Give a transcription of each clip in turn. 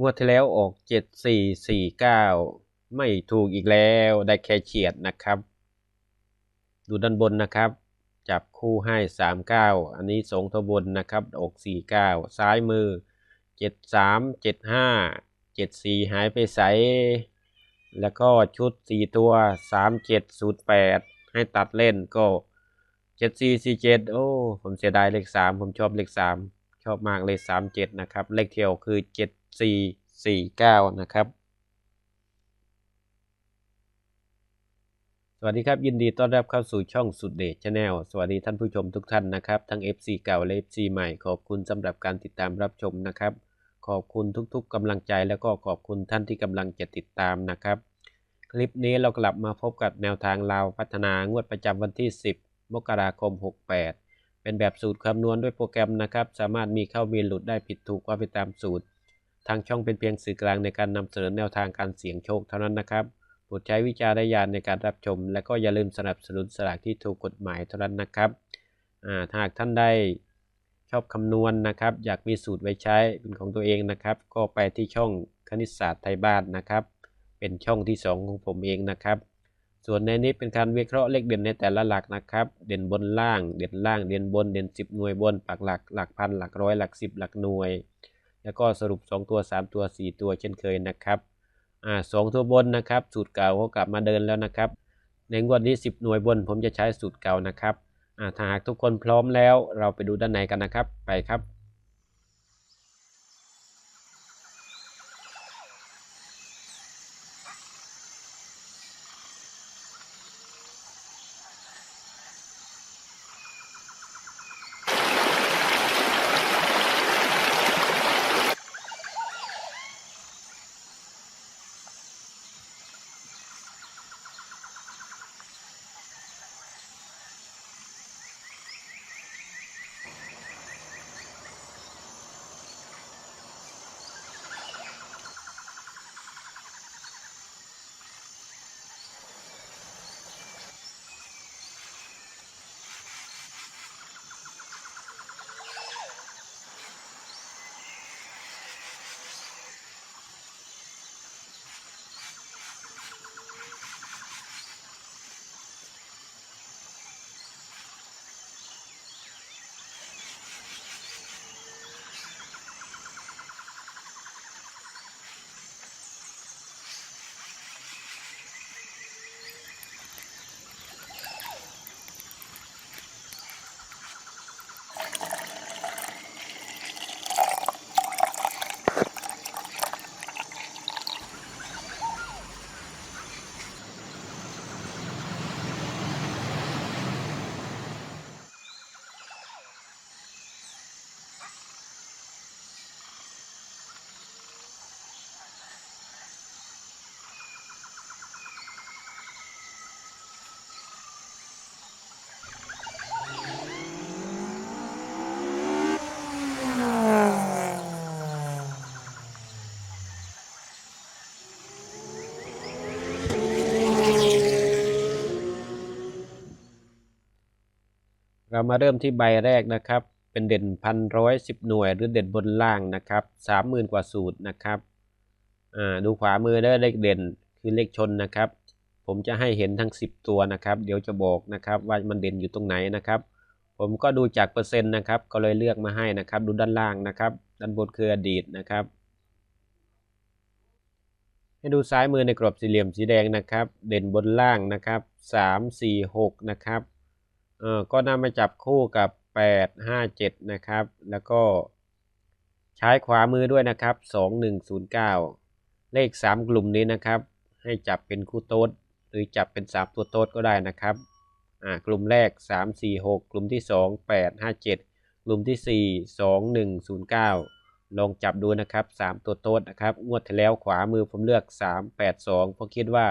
งวดที่แล้วออกเจ็ดสี่สี่เก้าไม่ถูกอีกแล้วได้แค่เฉียดนะครับ ดูด้านบนนะครับ จับคู่ให้สามเก้าอันนี้สงตัวบนนะครับ ออกสี่เก้าซ้ายมือเจ็ดสามเจ็ดห้าเจ็ดสี่หายไปใส แล้วก็ชุดสี่ตัวสามเจ็ดศูนย์แปดให้ตัดเล่นก็เจ็ดสี่สี่เจ็ดโอ้ ผมเสียดายเลขสามผมชอบเลขสามชอบมากเลขสามเจ็ดนะครับ เลขเที่ยวคือเจ็ดสี่สี่เก้านะครับ สวัสดีครับ ยินดีต้อนรับเข้าสู่ช่องสุดเดชชาแนลสวัสดีท่านผู้ชมทุกท่านนะครับ ทั้ง FC เก่าและ FC ใหม่ ขอบคุณสำหรับการติดตามรับชมนะครับ ขอบคุณทุกๆกำลังใจแล้วก็ขอบคุณท่านที่กำลังจะติดตามนะครับ คลิปนี้เรากลับมาพบกับแนวทางลาวพัฒนางวดประจำวันที่ 10 มกราคม 68เป็นแบบสูตรคำนวณด้วยโปรแกรมนะครับ สามารถมีเข้ามีหลุดได้ผิดถูกว่าไปตามสูตร ทางช่องเป็นเพียงสื่อกลางในการนำเสนอแนวทางการเสี่ยงโชคเท่านั้นนะครับโปรดใช้วิจารณญาณในการรับชม และก็อย่าลืมสนับสนุนสลากที่ถูกกฎหมายเท่านั้นนะครับหากท่านได้ชอบคำนวณนะครับ อยากมีสูตรไว้ใช้เป็นของตัวเองนะครับ ก็ไปที่ช่องคณิตศาสตร์ไทยบ้านนะครับ เป็นช่องที่ 2 ของผมเองนะครับ ส่วนในนี้เป็นการวิเคราะห์เลขเด่นในแต่ละหลักนะครับ เด่นบนล่าง เด่นล่าง เด่นบน เด่น 10 หน่วยบน ปักหลัก หลักพัน หลักร้อย หลัก 10 หลักหน่วย แล้วก็สรุป 2 ตัว 3 ตัว 4 ตัวเช่นเคยนะครับอ่าสองตัวบนนะครับ สูตรเก่าก็กลับมาเดินแล้วนะครับ ในงวดนี้ 10 หน่วยบนผมจะใช้สูตรเก่านะครับอ่าถ้าหากทุกคนพร้อมแล้ว เราไปดูด้านในกันนะครับ ไปครับ เรามาเริ่มที่ใบแรกนะครับ เป็นเด่นพันร้อยสิบหน่วย หรือเด่นบนล่างนะครับสามหมื่นกว่าสูตรนะครับอ่าดูขวามือได้เลขเด่นคือเลขชนนะครับ ผมจะให้เห็นทั้ง 10 ตัวนะครับ เดี๋ยวจะบอกนะครับว่ามันเด่นอยู่ตรงไหนนะครับ ผมก็ดูจากเปอร์เซ็นต์นะครับ ก็เลยเลือกมาให้นะครับ ดูด้านล่างนะครับ ด้านบนคืออดีตนะครับ ให้ดูซ้ายมือในกรอบสี่เหลี่ยมสีแดงนะครับ เด่นบนล่างนะครับสามสี่หกนะครับ เออก็นำมาจับคู่กับแปดห้าเจ็ดนะครับ แล้วก็ใช้ขวามือด้วยนะครับสองหนึ่งศูนย์เลขสามกลุ่มนี้นะครับ ให้จับเป็นคู่โต๊ดหรือจับเป็นสามตัวโต๊ดก็ได้นะครับอ่ากลุ่มแรกสามสี่หกลุ่มที่สองแปดห้าเจ็ดกลุ่มที่สี่สองหนึ่งศูนย์เก้าลองจับดูนะครับ 3 ตัวโต๊ดนะครับ งวดที่แล้วขวามือผมเลือก 3 8 2เพราะคิดว่า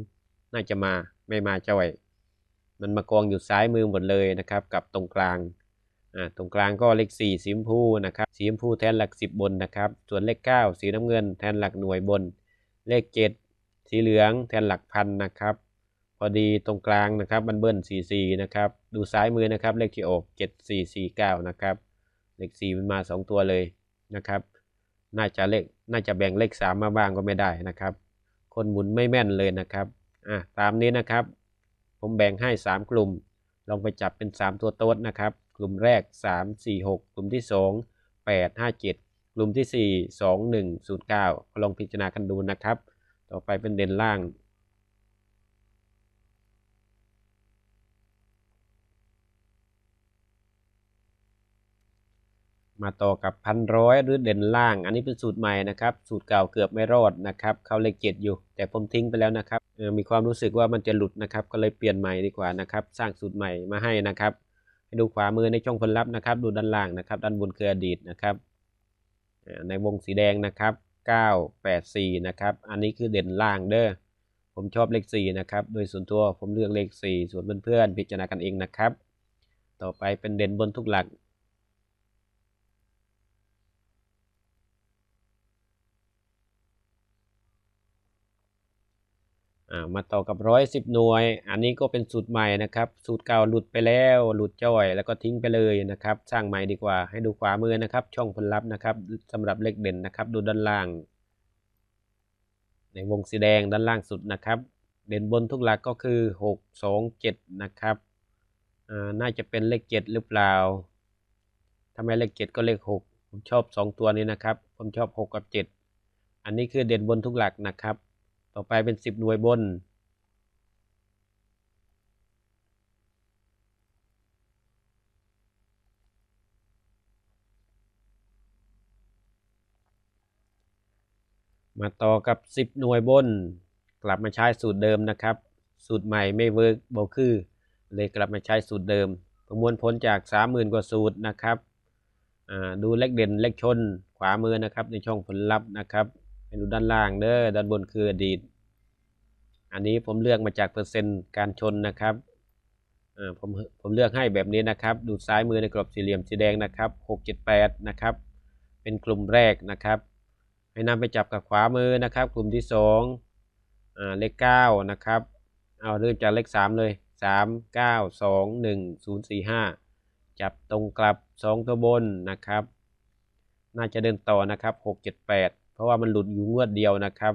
3 น่าจะมาไม่มาจ่อย มันมากองอยู่ซ้ายมือหมดเลยนะครับ กับตรงกลางอ่าตรงกลางก็เลข 4 สีชมพูนะครับสีชมพูแทนหลัก 10 บนนะครับ ส่วนเลข 9 สีน้ำเงินแทนหลักหน่วยบน เลข 7 สีเหลืองแทนหลักพันนะครับ พอดีตรงกลางนะครับบันเบิ้ล44นะครับดูซ้ายมือนะครับ เลขที่ออก 7449นะครับเลข 4 มันมา 2 ตัวเลยนะครับน่าจะเลขน่าจะแบ่งเลขสามมาบ้างก็ไม่ได้นะครับ คนหมุนไม่แม่นเลยนะครับอะตามนี้นะครับ ผมแบ่งให้ 3 กลุ่ม ลองไปจับเป็น 3 ตัวโต๊ดนะครับ กลุ่มแรก 3 4 6 กลุ่มที่ 2 8 5 7 กลุ่มที่ 4 2 1 0 9 ลองพิจารณากันดูนะครับ ต่อไปเป็นเด่นล่าง มาต่อกับพันร้อยหรือเด่นล่าง อันนี้เป็นสูตรใหม่นะครับ สูตรเก่าเกือบไม่รอดนะครับ เข้าเลขเจ็ดอยู่ แต่ผมทิ้งไปแล้วนะครับมีความรู้สึกว่ามันจะหลุดนะครับ ก็เลยเปลี่ยนใหม่ดีกว่านะครับ สร้างสูตรใหม่มาให้นะครับ ให้ดูขวามือในช่องผลลัพธ์นะครับ ดูด้านล่างนะครับ ด้านบนคืออดีตนะครับ ในวงสีแดงนะครับ 984 นะครับ อันนี้คือเด่นล่างเด้อ ผมชอบเลข 4 นะครับ โดยส่วนตัวผมเลือกเลข 4 ส่วนเพื่อนๆพิจารณากันเองนะครับ ต่อไปเป็นเด่นบนทุกหลัก มาต่อกับร้อยสิบหน่วย อันนี้ก็เป็นสูตรใหม่นะครับ สูตรเก่าหลุดไปแล้ว หลุดจ้อย แล้วก็ทิ้งไปเลยนะครับ สร้างใหม่ดีกว่า ให้ดูขวามือนะครับ ช่องผลลัพธ์นะครับสำหรับเลขเด่นนะครับ ดูด้านล่าง ในวงสีแดงด้านล่างสุดนะครับ เด่นบนทุกหลักก็คือหกสองเจ็ดนะครับน่าจะเป็นเลขเจ็ดหรือเปล่าถ้าไมเลขเจ็ดก็เลขหกผมชอบสองตัวนี้นะครับ ผมชอบหกกับเจ็ดอันนี้คือเด่นบนทุกหลักนะครับ ต่อไปเป็นสิบหน่วยบน มาต่อกับ10หน่วยบน กลับมาใช้สูตรเดิมนะครับ สูตรใหม่ไม่เวิร์กโบคือ เลยกลับมาใช้สูตรเดิม ประมวลผลจาก30,000กว่าสูตรนะครับดูเลขเด่นเลขชนขวามือนะครับในช่องผลลัพธ์นะครับ ไปดูด้านล่างเด้อด้านบนคืออดีต อันนี้ผมเลือกมาจากเปอร์เซ็นต์การชนนะครับผมผมเลือกให้แบบนี้นะครับ ดูซ้ายมือในกรอบสี่เหลี่ยมสีแดงนะครับ6 7 8นะครับ เป็นกลุ่มแรกนะครับ ให้นำไปจับกับขวามือนะครับ กลุ่มที่สองอ่าเลขเก้านะครับเอาเริ่มจากเลขสามเลยสามเก้าสองหนึ่งศูนย์สี่ห้าจับตรงกลับสองตัวบนนะครับ น่าจะเดินต่อนะครับหก เพราะว่ามันหลุดอยู่งวดเดียวนะครับ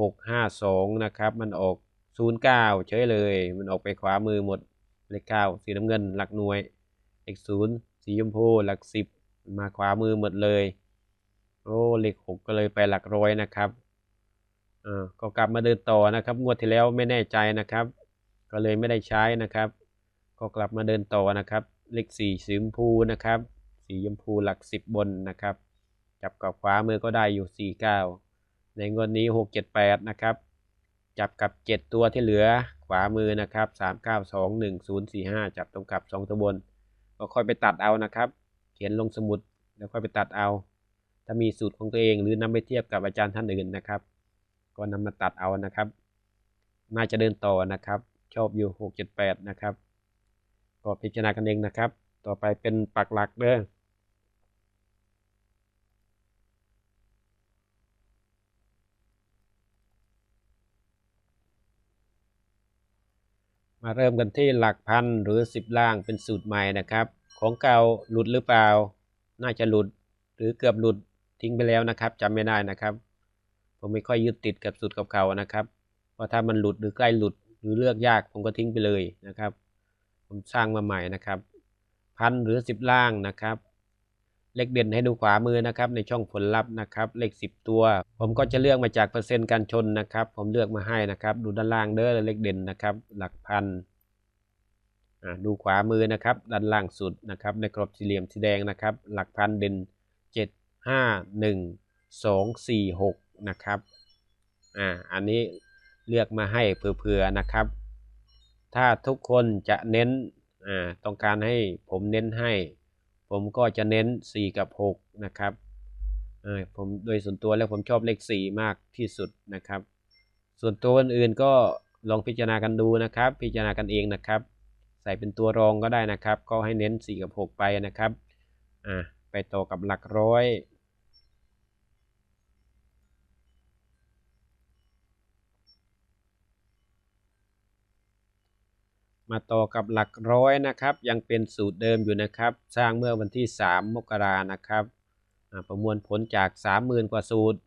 หกห้าสองนะครับ มันออกศูนย์เก้าเฉยเลย มันออกไปขวามือหมด เลขเก้าสีน้ำเงินหลักหน่วย เลขศูนย์สีชมพูหลักสิบมาขวามือหมดเลย โอ้ เลขหกก็เลยไปหลักร้อยนะครับอ่าก็กลับมาเดินต่อนะครับ งวดที่แล้วไม่แน่ใจนะครับ ก็เลยไม่ได้ใช้นะครับ ก็กลับมาเดินต่อนะครับ เลขสี่สีชมพูนะครับ สีชมพูหลักสิบบนนะครับ จับกับขวามือก็ได้อยู่สี่เก้าในงวดนี้หกเจ็ดแปดนะครับ จับกับเจ็ดตัวที่เหลือขวามือนะครับสามเก้าสองหนึ่งศูนย์สี่ห้าจับตรงกับสองตัวบน ก็ค่อยไปตัดเอานะครับ เขียนลงสมุดแล้วค่อยไปตัดเอา ถ้ามีสูตรของตัวเองหรือนำไปเทียบกับอาจารย์ท่านอื่นนะครับ ก็นำมาตัดเอานะครับ น่าจะเดินต่อนะครับ ชอบอยู่หกเจ็ดแปดนะครับ ก็พิจารณากันเองนะครับ ต่อไปเป็นปักหลักเด้อ มาเริ่มกันที่หลักพันหรือสิบล่างเป็นสูตรใหม่นะครับ ของเก่าหลุดหรือเปล่า น่าจะหลุดหรือเกือบหลุดทิ้งไปแล้วนะครับจำไม่ได้นะครับ ผมไม่ค่อยยึดติดกับสูตรเก่าๆนะครับเพราะถ้ามันหลุดหรือใกล้หลุดหรือเลือกยากผมก็ทิ้งไปเลยนะครับ ผมสร้างมาใหม่นะครับ พันหรือสิบล่างนะครับ เลขเด่นให้ดูขวามือนะครับในช่องผลลัพธ์นะครับเลขสิบตัว ผมก็จะเลือกมาจากเปอร์เซ็นต์การชนนะครับผมเลือกมาให้นะครับ ดูด้านล่างเด้อเลขเด่นนะครับ หลักพันอ่าดูขวามือนะครับด้านล่างสุดนะครับในกรอบสี่เหลี่ยมสีแดงนะครับ หลักพันเด่นเจ็ดห้าหนึ่งสองสี่หกนะครับอ่าอันนี้เลือกมาให้เผื่อๆนะครับ ถ้าทุกคนจะเน้นอ่าต้องการให้ผมเน้นให้ ผมก็จะเน้น 4 กับ 6 นะครับผมโดยส่วนตัวแล้วผมชอบเลข 4 มากที่สุดนะครับ ส่วนตัวอื่นๆก็ลองพิจารณากันดูนะครับ พิจารณากันเองนะครับ ใส่เป็นตัวรองก็ได้นะครับ ก็ให้เน้น 4 กับ 6 ไปนะครับ อ่าไปต่อกับหลักร้อย มาต่อกับหลักร้อยนะครับ ยังเป็นสูตรเดิมอยู่นะครับ สร้างเมื่อวันที่ 3 มกรานะครับ ประมวลผลจาก 30,000 กว่าสูตร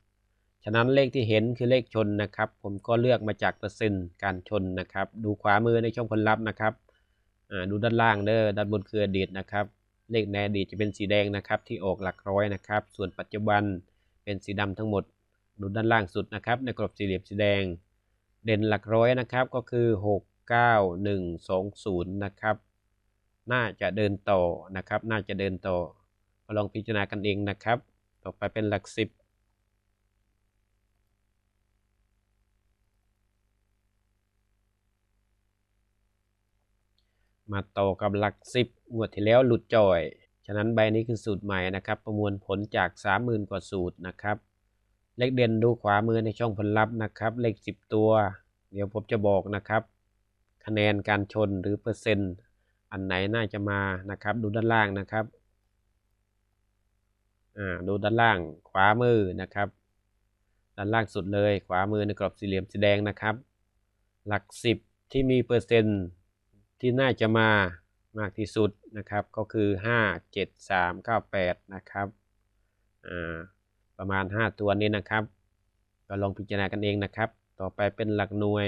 ฉะนั้นเลขที่เห็นคือเลขชนนะครับ ผมก็เลือกมาจากเปอร์เซ็นต์การชนนะครับ ดูขวามือในช่องผลลัพธ์นะครับดูด้านล่างเด้อด้านบนคืออดีตนะครับ เลขในอดีตจะเป็นสีแดงนะครับ ที่ออกหลักร้อยนะครับ ส่วนปัจจุบันเป็นสีดำทั้งหมด ดูด้านล่างสุดนะครับ ในกรอบสี่เหลี่ยมสีแดง เด่นหลักร้อยนะครับก็คือ 6 9 1 2 0 นะครับ น่าจะเดินต่อนะครับ น่าจะเดินต่อก็ลองพิจารณากันเองนะครับ ต่อไปเป็นหลักสิบมาต่อกับหลักสิบงวดที่แล้วหลุดจ่อย ฉะนั้นใบนี้คือสูตรใหม่นะครับ ประมวลผลจาก 30,000 กว่าสูตรนะครับ เลขเด่นดูขวามือในช่องผลลัพธ์นะครับ เลข 10 ตัว เดี๋ยวผมจะบอกนะครับ คะแนนการชนหรือเปอร์เซ็นต์อันไหนน่าจะมานะครับ ดูด้านล่างนะครับอ่าดูด้านล่างขวามือนะครับ ด้านล่างสุดเลยขวามือในกรอบสี่เหลี่ยมสีแดงนะครับ หลักสิบที่มีเปอร์เซ็นต์ที่น่าจะมามากที่สุดนะครับ ก็คือ 5 7 3 9 8 นะครับอ่าประมาณ 5 ตัวนี้นะครับ ก็ลองพิจารณากันเองนะครับ ต่อไปเป็นหลักหน่วย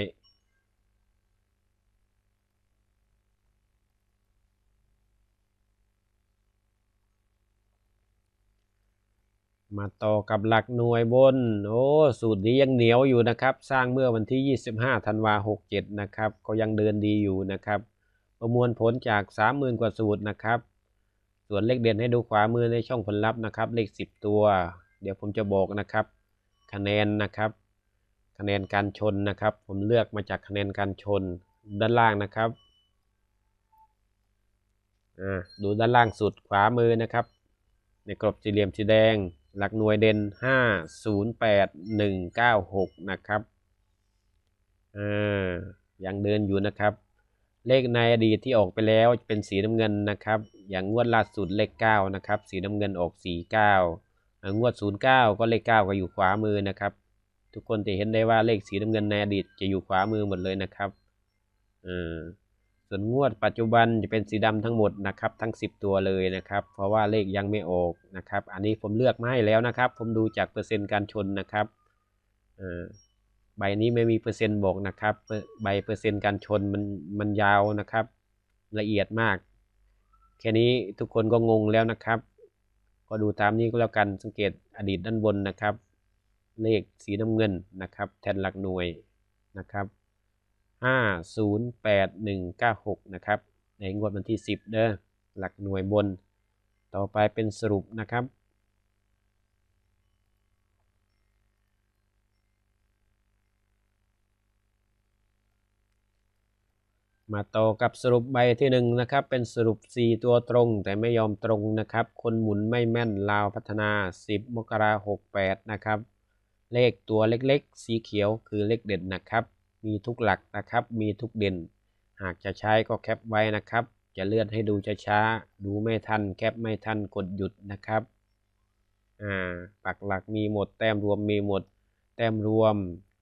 มาต่อกับหลักหน่วยบน โอ้ สูตรนี้ยังเหนียวอยู่นะครับ สร้างเมื่อวันที่ 25ธันวา67 นะครับ ก็ยังเดินดีอยู่นะครับ ประมวลผลจาก 30,000 กว่าสูตรนะครับ ส่วนเลขเด่นให้ดูขวามือในช่องผลลัพธ์นะครับ เลข 10 ตัว เดี๋ยวผมจะบอกนะครับ คะแนนนะครับ คะแนนการชนนะครับ ผมเลือกมาจากคะแนนการชนด้านล่างนะครับ อ่า ดูด้านล่างสุดขวามือนะครับ ในกรอบสี่เหลี่ยมสีแดง หลักหน่วยเด่นห้าศูนย์แปดหนึ่งเก้าหกนะครับอ่ายังเดินอยู่นะครับ เลขในอดีตที่ออกไปแล้วเป็นสีน้ำเงินนะครับ อย่างงวดล่าสุดเลขเก้านะครับ สีน้ำเงินออกสี่เก้างวดศูนย์เก้าก็เลขเก้าก็อยู่ขวามือนะครับ ทุกคนจะเห็นได้ว่าเลขสีน้ำเงินในอดีตจะอยู่ขวามือหมดเลยนะครับอ่า ส่วนงวดปัจจุบันจะเป็นสีดำทั้งหมดนะครับทั้ง 10 ตัวเลยนะครับ เพราะว่าเลขยังไม่ออกนะครับ อันนี้ผมเลือกมาให้แล้วนะครับ ผมดูจากเปอร์เซ็นต์การชนนะครับใบนี้ไม่มีเปอร์เซ็นต์บอกนะครับ ใบเปอร์เซ็นต์การชนมันมันยาวนะครับ ละเอียดมาก แค่นี้ทุกคนก็งงแล้วนะครับ ก็ดูตามนี้ก็แล้วกันสังเกตอดีตด้านบนนะครับ เลขสีน้ำเงินนะครับ แทนหลักหน่วยนะครับ ห้าศูนย์แปดหนึ่งเก้าหกนะครับ ในงวดวันที่สิบเด้อ หลักหน่วยบน ต่อไปเป็นสรุปนะครับ มาต่อกับสรุปใบที่หนึ่งนะครับ เป็นสรุป 4 ตัวตรง แต่ไม่ยอมตรงนะครับ คนหมุนไม่แม่นลาวพัฒนา 10 มกราหกแปดนะครับ เลขตัวเล็กๆ สีเขียวคือเลขเด่นนะครับ มีทุกหลักนะครับ มีทุกเด่น หากจะใช้ก็แคปไว้นะครับ จะเลื่อนให้ดูช้าๆ ดูไม่ทัน แคปไม่ทัน กดหยุดนะครับ อ่า ปักหลักมีหมด แต้มรวมมีหมด แต้มรวม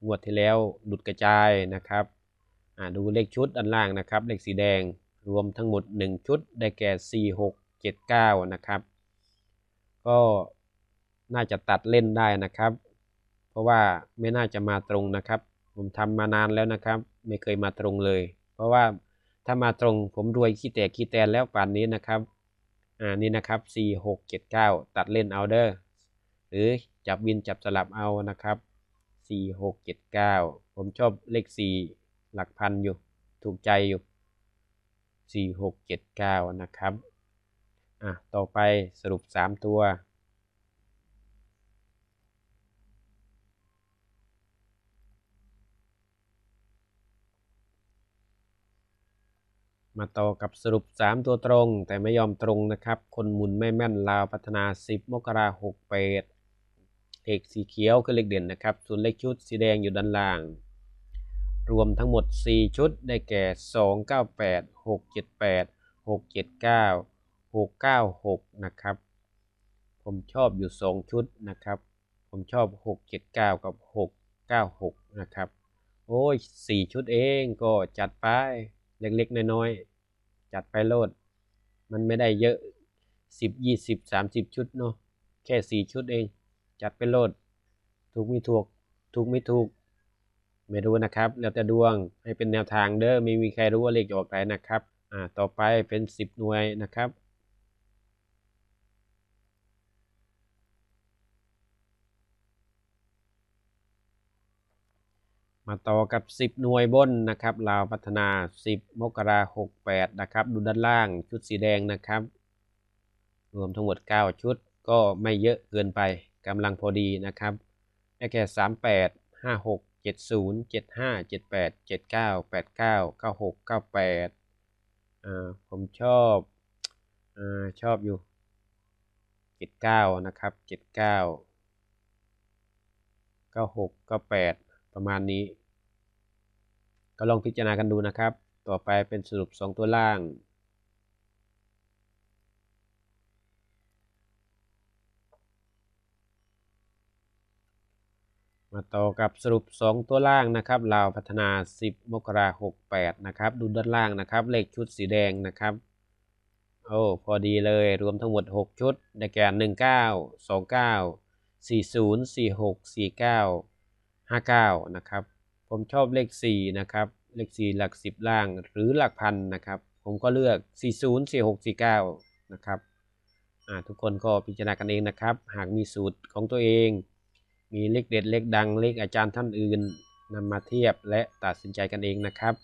งวดที่แล้วหลุดกระจายนะครับ อ่า ดูเลขชุดด้านล่างนะครับ เลขสีแดง รวมทั้งหมด 1 ชุด ได้แก่ 4 6 7 9 นะครับ ก็น่าจะตัดเล่นได้นะครับ เพราะว่าไม่น่าจะมาตรงนะครับ ผมทำมานานแล้วนะครับ ไม่เคยมาตรงเลย เพราะว่าถ้ามาตรงผมรวยขี้แตกขี้แตนแล้วป่านนี้นะครับอ่านี่นะครับ4 6 7 9 ตัดเล่นเอาเดอร์หรือจับวินจับสลับเอานะครับ 4 6 7 9 ผมชอบเลข 4 หลักพันอยู่ ถูกใจอยู่ 4 6 7 9 นะครับอะต่อไปสรุป 3 ตัว มาต่อกับสรุป 3 ตัวตรง แต่ไม่ยอมตรงนะครับ คนหมุนไม่แม่นลาวพัฒนา 10 มกราหกเปดเลขสีเขียวคือเลขเด่นนะครับ ส่วนเลขชุดสีแดงอยู่ด้านล่าง รวมทั้งหมด 4 ชุดได้แก่ 298 678 679 696 นะครับ ผมชอบอยู่ 2 ชุดนะครับ ผมชอบ 679 กับ 696 นะครับ โอ้ย4ชุดเองก็จัดไปเล็กๆ น้อยๆ จัดไปโลด มันไม่ได้เยอะ10 20 30ชุดเนาะแค่4ชุดเอง จัดไปโลด ถูกไม่ถูก ถูกไม่ถูก ไม่รู้นะครับ แล้วแต่ดวงให้เป็นแนวทางเด้อไม่มีใครรู้ว่าเลขจะออกไหนนะครับ อ่าต่อไปเป็นสิบหน่วยนะครับ มาต่อกับ 10 หน่วยบนนะครับลาวพัฒนา 10 มกราคม68นะครับ ดูด้านล่างชุดสีแดงนะครับ รวมทั้งหมด 9 ชุดก็ไม่เยอะเกินไปกำลังพอดีนะครับได้แค่38 56 70 75 78 79 89 96 98อ่าผมชอบอ่าชอบอยู่ 79 นะครับ 79 96 98ประมาณนี้ ก็ลองพิจารณากันดูนะครับ ต่อไปเป็นสรุป 2 ตัวล่าง มาต่อกับสรุป 2 ตัวล่างนะครับลาวพัฒนา 10 มกราคม68นะครับ ดูด้านล่างนะครับ เลขชุดสีแดงนะครับโอ้พอดีเลยรวมทั้งหมด 6 ชุด ได้แก่ 19 29 40 46 49 59 นะครับ ผมชอบเลข 4 นะครับ เลข 4 หลัก 10 ล่างหรือหลักพันนะครับ ผมก็เลือก 40 46 49 นะครับทุกคนก็พิจารณากันเองนะครับ หากมีสูตรของตัวเอง มีเลขเด็ดเลขดังเลขอาจารย์ท่านอื่นนำมาเทียบและตัดสินใจกันเองนะครับ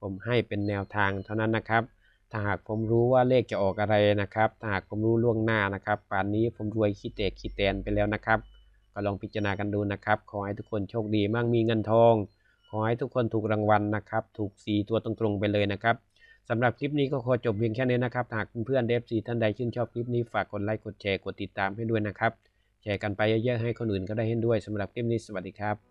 ผมให้เป็นแนวทางเท่านั้นนะครับ ถ้าหากผมรู้ว่าเลขจะออกอะไรนะครับ ถ้าหากผมรู้ล่วงหน้านะครับ ป่านนี้ผมรวยขี้เตกขี้แตนไปแล้วนะครับ ก็ลองพิจารณากันดูนะครับ ขอให้ทุกคนโชคดีมั่งมีเงินทอง ขอให้ทุกคนถูกรางวัลนะครับ ถูกสีตัวตรงๆไปเลยนะครับสำหรับคลิปนี้ก็ขอจบเพียงแค่นี้นะครับ หากเพื่อนๆเดฟซีท่านใดชื่นชอบคลิปนี้ฝากกดไลค์กดแชร์กดติดตามให้ด้วยนะครับ แชร์กันไปเยอะๆให้คนอื่นก็ได้เห็นด้วยสำหรับคลิปนี้สวัสดีครับ